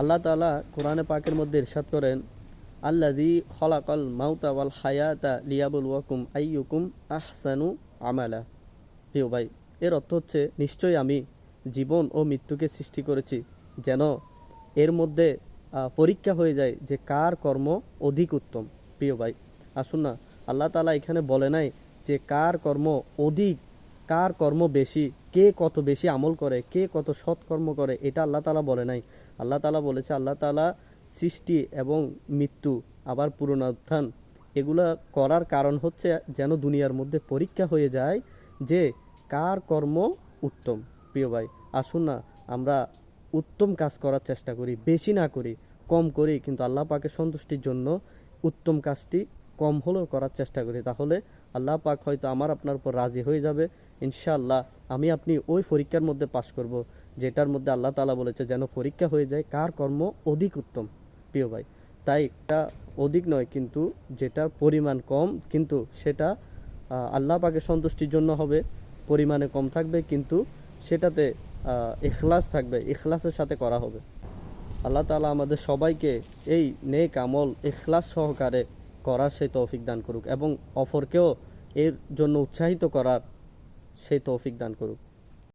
আল্লাহ তালা কোরআনে পাকের মধ্যে ইরশাদ করেন, আল্লাযী খলাকাল মাউতা ওয়াল হায়াতা লিয়াবলুয়াকুম আইয়ুকুম আহসানু আমালা। প্রিয় ভাই, এর অর্থ হচ্ছে, নিশ্চয়ই আমি জীবন ও মৃত্যুকে সৃষ্টি করেছি, যেন এর মধ্যে পরীক্ষা হয়ে যায় যে কার কর্ম অধিক উত্তম। প্রিয় ভাই, আসুন না, আল্লাহ তালা এখানে বলে নাই যে কার কর্ম অধিক, কার কর্ম বেশি কে কত বেশি আমল করে, কে কত সৎকর্ম করে, এটা আল্লাহ তালা বলে নাই। আল্লাহ তালা বলেছে, আল্লাহ তালা সৃষ্টি এবং মৃত্যু, আবার পুনরুত্থান, এগুলা করার কারণ হচ্ছে যেন দুনিয়ার মধ্যে পরীক্ষা হয়ে যায় যে কার কর্ম উত্তম। প্রিয় ভাই, আসুন না, আমরা উত্তম কাজ করার চেষ্টা করি, বেশি না করি, কম করি, কিন্তু আল্লাহ পাকে সন্তুষ্টির জন্য উত্তম কাজটি কম হলেও করার চেষ্টা করি তাহলে আল্লাহ পাক হয়তো আমার আপনার উপর রাজি হয়ে যাবে। ইনশাআল্লাহ আমি আপনি ওই পরীক্ষার মধ্যে পাশ করব যেটার মধ্যে আল্লাহ তালা বলেছে যেন পরীক্ষা হয়ে যায় কার কর্ম অধিক উত্তম। প্রিয় ভাই তাই এটা অধিক নয় কিন্তু যেটার পরিমাণ কম কিন্তু সেটা আল্লাহ পাকের সন্তুষ্টির জন্য হবে পরিমাণে কম থাকবে কিন্তু সেটাতে আহ, ইখলাস থাকবে ইখলাসের সাথে করা হবে। আল্লাহ তালা আমাদের সবাইকে এই নেক আমল ইখলাস সহকারে করার সেই তৌফিক দান করুক এবং অফরকেও এর জন্য উৎসাহিত করার সেই তৌফিক দান করুক।